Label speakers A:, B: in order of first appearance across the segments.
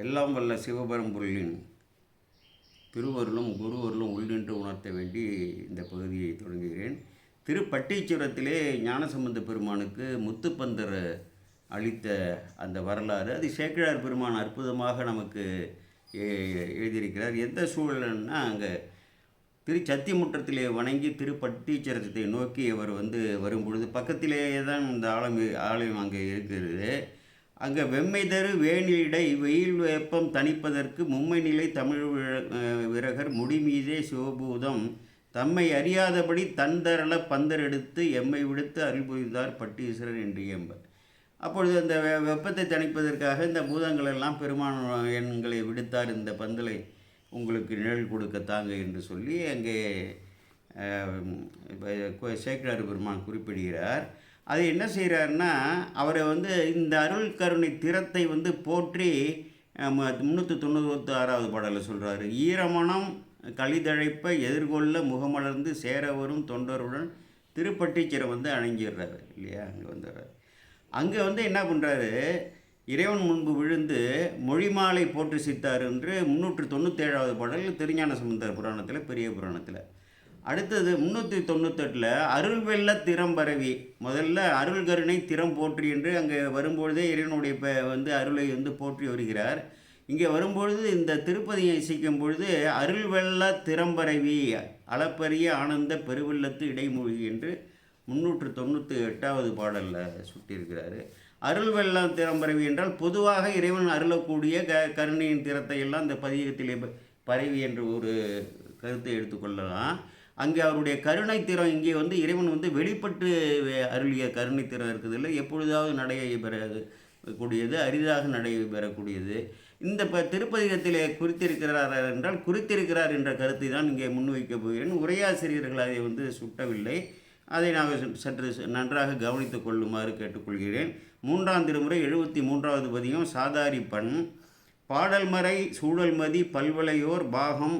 A: எல்லாம் வல்ல சிவபரம்பொருளின் திருவருளும் குருவருளும் உள்ளின்று உணர்த்த வேண்டி இந்த பகுதியை தொடங்குகிறேன். திருப்பட்டீச்சுரத்திலே ஞானசம்பந்த பெருமானுக்கு முத்துப்பந்தர் அளித்த அந்த வரலாறு அது சேக்கிழார் பெருமான் அற்புதமாக நமக்கு எ- எழுதியிருக்கிறார். எந்த சூழல்னா அங்கே திரு சத்தியமுற்றத்திலே வணங்கி திருப்பட்டீச்சரத்தை நோக்கி அவர் வந்து வரும்பொழுது பக்கத்திலேயே தான் இந்த ஆலயம் ஆலயம் அங்கே இருக்கிறது. அங்கே வெம்மை தரு வேணிடை வெயில் வெப்பம் தணிப்பதற்கு மும்மை நிலை தமிழ் விறகர் விரகர் முடிமீதே சிவபூதம். தம்மை அறியாதபடி தந்தரள பந்தரெடுத்து எம்மை விடுத்து அருள் பட்டீஸ்வரர் என்று எம்பர். அப்பொழுது அந்த வெ- வெப்பத்தை தணிப்பதற்காக இந்த பூதங்கள் எல்லாம் பெருமான் எண்களை விடுத்தார் இந்த பந்தலை உங்களுக்கு நிழல் கொடுக்க தாங்க என்று சொல்லி அங்கே அஹ், பெருமான் குறிப்பிடுகிறார். அது என்ன செய்கிறாருன்னா அவரை வந்து இந்த அருள் கருணை திறத்தை வந்து போற்றி முந்நூற்றி தொண்ணூற்றி ஆறாவது பாடலில் சொல்கிறாரு ஈரமணம் கலிதழைப்பை எதிர்கொள்ள முகமலர்ந்து சேர வரும் தொண்டருடன் திருப்பட்டிச்சிரம் வந்து அணங்கிடுறாரு இல்லையா? அங்கே வந்துடுறாரு. அங்கே வந்து என்ன பண்ணுறாரு இறைவன் முன்பு விழுந்து மொழிமாலை போற்றி சித்தார் என்று முந்நூற்று தொண்ணூற்றேழாவது பாடல் திருஞான சம்பந்தர் புராணத்தில் பெரிய புராணத்தில். அடுத்தது முந்நூற்றி தொண்ணூத்தெட்டில் அருள் வெள்ள திறம் பரவி. முதல்ல அருள் கருணை திறம் போற்றி என்று அங்கே வரும்பொழுதே இறைவனுடைய ப வந்து அருளை வந்து போற்றி வருகிறார். இங்கே வரும்பொழுது இந்த திருப்பதியை இசைக்கும் பொழுது அருள் வெள்ள திறம்பரவி அளப்பரிய ஆனந்த பெருவெள்ளத்து இடைமொழி என்று முன்னூற்று தொண்ணூற்றி எட்டாவது பாடலில் சுட்டியிருக்கிறாரு அருள் வெள்ளம் திறம்பரவி என்றால் பொதுவாக இறைவன் அருளக்கூடிய க கருணையின் திறத்தை எல்லாம் இந்த பதிகத்திலே ப- பரவி என்று ஒரு கருத்தை எடுத்துக்கொள்ளலாம் அங்கே அவருடைய கருணை திறம் இங்கே வந்து இறைவன் வந்து வெளிப்பட்டு அருளிய கருணை திறம் இருக்குதில்ல எப்பொழுதாவது நடைய பெறக்கூடியது அரிதாக நடைபெறக்கூடியது இந்த ப திருப்பதிகத்திலே குறித்திருக்கிறார் என்றால் குறித்திருக்கிறார் என்ற கருத்தை தான் இங்கே முன்வைக்கப் போகிறேன். உரையாசிரியர்கள் அதை வந்து சுட்டவில்லை. அதை நாங்கள் சற்று- சற்று ச- நன்றாக கவனித்துக் கொள்ளுமாறு கேட்டுக்கொள்கிறேன். மூன்றாம் திருமுறை எழுபத்தி மூன்றாவது பதியம் சாதாரி பண் பாடல்மறை சூழல்மதி பல்வளையோர் பாகம்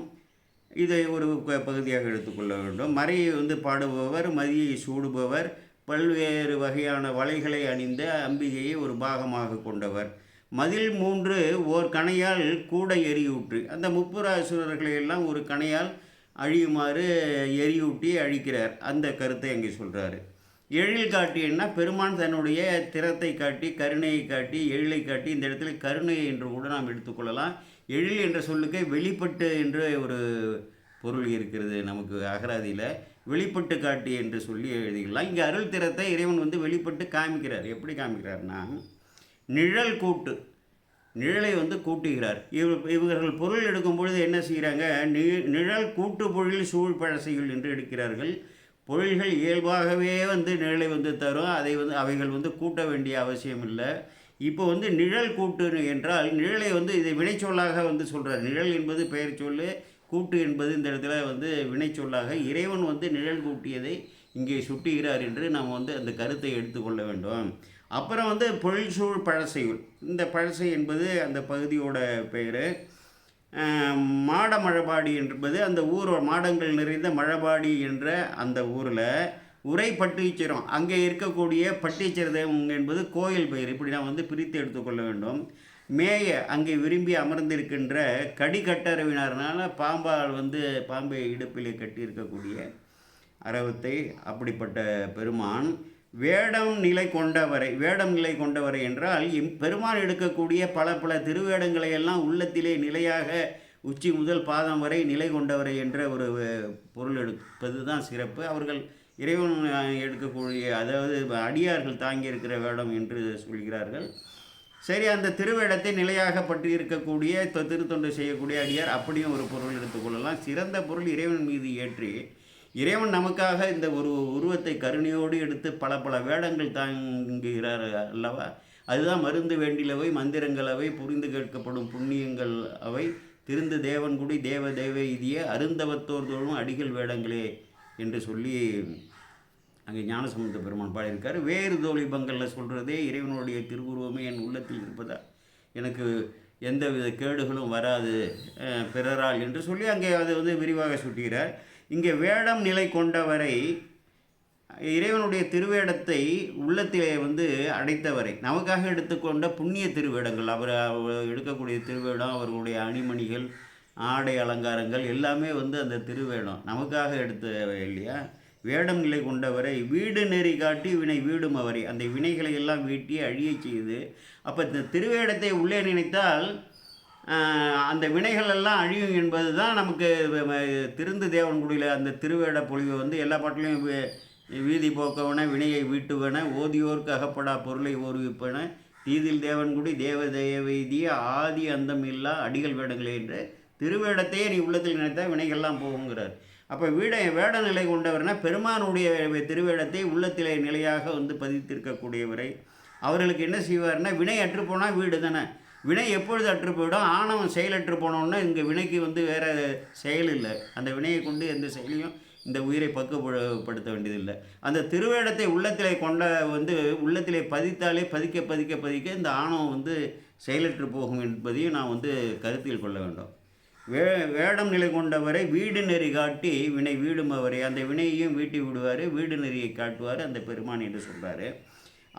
A: இதை ஒரு ப- பகுதியாக எடுத்துக்கொள்ள வேண்டும். மறையை வந்து பாடுபவர் மதியை சூடுபவர் பல்வேறு வகையான வலைகளை அணிந்த அம்பிகையை ஒரு பாகமாக கொண்டவர். மதில் மூன்று ஓர் கணையால் கூட எரியூற்று அந்த முப்புராசுரர்களை எல்லாம் ஒரு கணையால் அழியுமாறு எரியூட்டி அழிக்கிறார். அந்த கருத்தை அங்கே சொல்கிறாரு எழில் காட்டியன்னா பெருமான் தன்னுடைய திறத்தை காட்டி கருணையை காட்டி எழிலை காட்டி இந்த இடத்துல கருணை என்று கூட நாம் எடுத்துக்கொள்ளலாம் எழில் என்ற சொல்லுக்கு வெளிப்பட்டு என்று ஒரு பொருள் இருக்கிறது நமக்கு அகராதியில். வெளிப்பட்டு காட்டி என்று சொல்லி எழுதிக்கலாம் இங்கே அருள் திறத்தை இறைவன் வந்து வெளிப்பட்டு காமிக்கிறார். எப்படி காமிக்கிறார்னா நிழல் கூட்டு. நிழலை வந்து கூட்டுகிறார். இவ இவர்கள் பொருள் எடுக்கும் பொழுது என்ன செய்கிறாங்க? நி நிழல் கூட்டு பொழில் சூழ் பழசைகள் என்று எடுக்கிறார்கள். பொழில்கள் இயல்பாகவே வந்து நிழலை வந்து தரும். அதை வந்து அவைகள் வந்து கூட்ட வேண்டிய அவசியம் இல்லை இப்போ வந்து நிழல் கூட்டு என்றால் நிழலை வந்து இதை வினைச்சொல்லாக வந்து சொல்கிறார் நிழல் என்பது பெயர் சொல்லு கூட்டு என்பது இந்த இடத்துல வந்து வினைச்சொல்லாக. இறைவன் வந்து நிழல் கூட்டியதை இங்கே சுட்டுகிறார் என்று நாம் வந்து அந்த கருத்தை எடுத்துக்கொள்ள வேண்டும். அப்புறம் வந்து பொழில்சூழ் பழசையுள். இந்த பழசை என்பது அந்த பகுதியோட பெயர். மாட மழபாடி என்பது அந்த ஊர் மாடங்கள் நிறைந்த மழபாடி என்ற அந்த ஊரில் உரை பட்டீச்சரம் அங்கே இருக்கக்கூடிய பட்டீச்சரம் என்பது கோயில் பெயர். இப்படி நான் வந்து பிரித்து எடுத்துக்கொள்ள வேண்டும். மேய அங்கே விரும்பி அமர்ந்திருக்கின்ற கடிகட்டரவினர்னால பாம்பால் வந்து பாம்பை இடுப்பிலே கட்டியிருக்கக்கூடிய அரவத்தை அப்படிப்பட்ட பெருமான் வேடம் நிலை கொண்டவரை வேடம் நிலை கொண்டவரை என்றால் இம் பெருமான் எடுக்கக்கூடிய பல பல திருவேடங்களை எல்லாம் உள்ளத்திலே நிலையாக உச்சி முதல் பாதம் வரை நிலை கொண்டவரை என்ற ஒரு பொருள் எடுப்பது தான் சிறப்பு. அவர்கள் இறைவன் எடுக்கக்கூடிய அதாவது அடியார்கள் தாங்கி இருக்கிற வேடம் என்று சொல்கிறார்கள். சரி அந்த திருவேடத்தை நிலையாக பற்றி இருக்கக்கூடிய தொ- திருத்தொண்டு செய்யக்கூடிய அடியார் அப்படியும் ஒரு பொருள் எடுத்துக்கொள்ளலாம் சிறந்த பொருள் இறைவன் மீது ஏற்றி இறைவன் நமக்காக இந்த ஒரு உருவத்தை கருணையோடு எடுத்து பல பல வேடங்கள் தாங்குகிறார் அல்லவா? அதுதான் மருந்து வேண்டிலவை மந்திரங்கள் அவை புரிந்து கேட்கப்படும் புண்ணியங்கள் அவை. திருந்து தேவன்குடி தேவ தேவ இதிய அருந்தவத்தோர் தோழும் அடிகள் வேடங்களே. என்று சொல்லி அங்கே ஞானசம்பந்த பெருமான் பாடியிருக்கார். வேறு தோழிபங்களில் சொல்கிறதே இறைவனுடைய திருவுருவமே என் உள்ளத்தில் இருப்பதா எனக்கு எந்தவித கேடுகளும் வராது பிறரால் என்று சொல்லி அங்கே அதை வந்து விரிவாக சுட்டுகிறார் இங்கே வேடம் நிலை கொண்டவரை இறைவனுடைய திருவேடத்தை உள்ளத்திலே வந்து அடைத்தவரை நமக்காக எடுத்துக்கொண்ட புண்ணிய திருவேடங்கள் அவர் அவர் எடுக்கக்கூடிய திருவேடம் அவர்களுடைய அணிமணிகள் ஆடை அலங்காரங்கள் எல்லாமே வந்து அந்த திருவேடம் நமக்காக எடுத்தவை இல்லையா வேடம் நிலை கொண்டவரை வீடு நெறி காட்டி வினை வீடும் அவரை அந்த வினைகளை எல்லாம் வீட்டி அழியச் செய்து அப்போ இந்த திருவேடத்தை உள்ளே நினைத்தால் அந்த வினைகள் எல்லாம் அழியும் என்பது தான் நமக்கு வ- திருந்து தேவன்குடியில் அந்த திருவேட பொழிவு வந்து எல்லா பாட்டிலையும் வீதி போக்கவன வினையை வீட்டுவன ஓதியோர்க்கு அகப்படா பொருளை ஓர்விப்பன தீதில் தேவன்குடி தேவதேய வைத்திய ஆதி அந்தம் இல்லா அடிகள் வேடங்களே என்று திருவேடத்தையே நீ உள்ளத்தில் நினைத்தால் வினைகள்லாம் போகுங்கிறார் அப்போ வீட வேட நிலை கொண்டவர்னா பெருமானுடைய திருவேடத்தை உள்ளத்திலே நிலையாக வந்து பதித்திருக்கக்கூடியவரை அவர்களுக்கு என்ன செய்வார்னா வினை அற்று போனால் வீடு தானே. வினை எப்பொழுது அற்று போயிடும்? ஆணவம் செயலற்று போனோம்னா இங்கே வினைக்கு வந்து வேறு செயல் இல்லை. அந்த வினையை கொண்டு எந்த செயலையும் இந்த உயிரை பக்குவப்படுத்த வேண்டியதில்லை. அந்த திருவேடத்தை உள்ளத்திலே கொண்ட வந்து உள்ளத்திலே பதித்தாலே பதிக்க பதிக்க பதிக்க இந்த ஆணவம் வந்து செயலற்று போகும் என்பதையும் நான் வந்து கருத்தில் கொள்ள வேண்டும். வே வேடம் நிலை கொண்டவரை வீடு நெறி காட்டி வினை வீடும் அவரை. அந்த வினையையும் வீட்டி விடுவார் வீடு நெறியை காட்டுவார் அந்த பெருமான் என்று சொல்கிறார்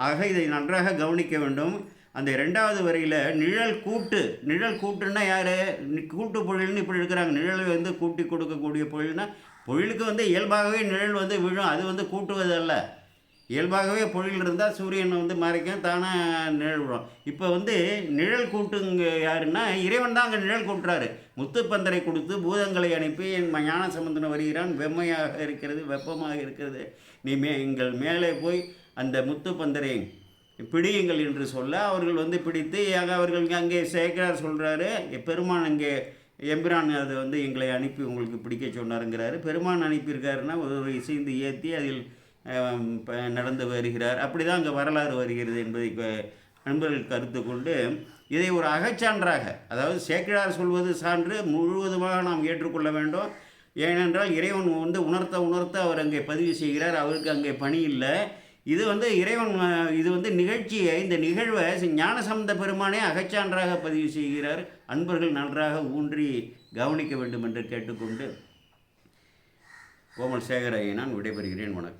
A: ஆக இதை நன்றாக கவனிக்க வேண்டும். அந்த ரெண்டாவது வரியில் நிழல் கூட்டு. நிழல் கூட்டுன்னா யார்? கூட்டு பொழில்னு இப்படி இருக்கிறாங்க நிழலை வந்து கூட்டி கொடுக்கக்கூடிய பொழில்னா பொழிலுக்கு வந்து இயல்பாகவே நிழல் வந்து விழும். அது வந்து கூட்டுவது அல்ல இயல்பாகவே பொழில் இருந்தால் சூரியன் வந்து மறைக்கும் தானாக நிழல் விடும் இப்போ வந்து நிழல் கூட்டுங்க யாருன்னா இறைவன் தான் அங்கே நிழல் கூட்டுறாரு. முத்துப்பந்தரை கொடுத்து பூதங்களை அனுப்பி என் ஞான சம்பந்தன் வருகிறான் வெம்மையாக இருக்கிறது வெப்பமாக இருக்கிறது. நீ மே எங்கள் மேலே போய் அந்த முத்துப்பந்தரை பிடியுங்கள் என்று சொல்ல அவர்கள் வந்து பிடித்து அங்க அவர்கள் அங்கே சேகரார் சொல்கிறாரு பெருமான் அங்கே எம்பிரான் அதை வந்து எங்களை அனுப்பி உங்களுக்கு பிடிக்க சொன்னாருங்கிறாரு. பெருமான் அனுப்பியிருக்காருன்னா ஒரு இசைந்து ஏற்றி அதில் நடந்து வருகிறார். அப்படி தான் அங்கே வரலாறு வருகிறது என்பதை இப்போ நண்பர்கள் கருத்து கொண்டு இதை ஒரு அகச்சான்றாக அதாவது சேக்கிழார் சொல்வது சான்று முழுவதுமாக நாம் ஏற்றுக்கொள்ள வேண்டும். ஏனென்றால் இறைவன் வந்து உணர்த்த உணர்த்த அவர் அங்கே பதிவு செய்கிறார். அவருக்கு அங்கே பணி இல்லை. இது வந்து இறைவன் இது வந்து நிகழ்ச்சியை இந்த நிகழ்வை ஞானசம்பந்த பெருமானே அகச்சான்றாக பதிவு செய்கிறார். அன்பர்கள் நன்றாக ஊன்றி கவனிக்க வேண்டும் என்று கேட்டுக்கொண்டு கோமல் சேகரையை நான் விடைபெறுகிறேன். வணக்கம்.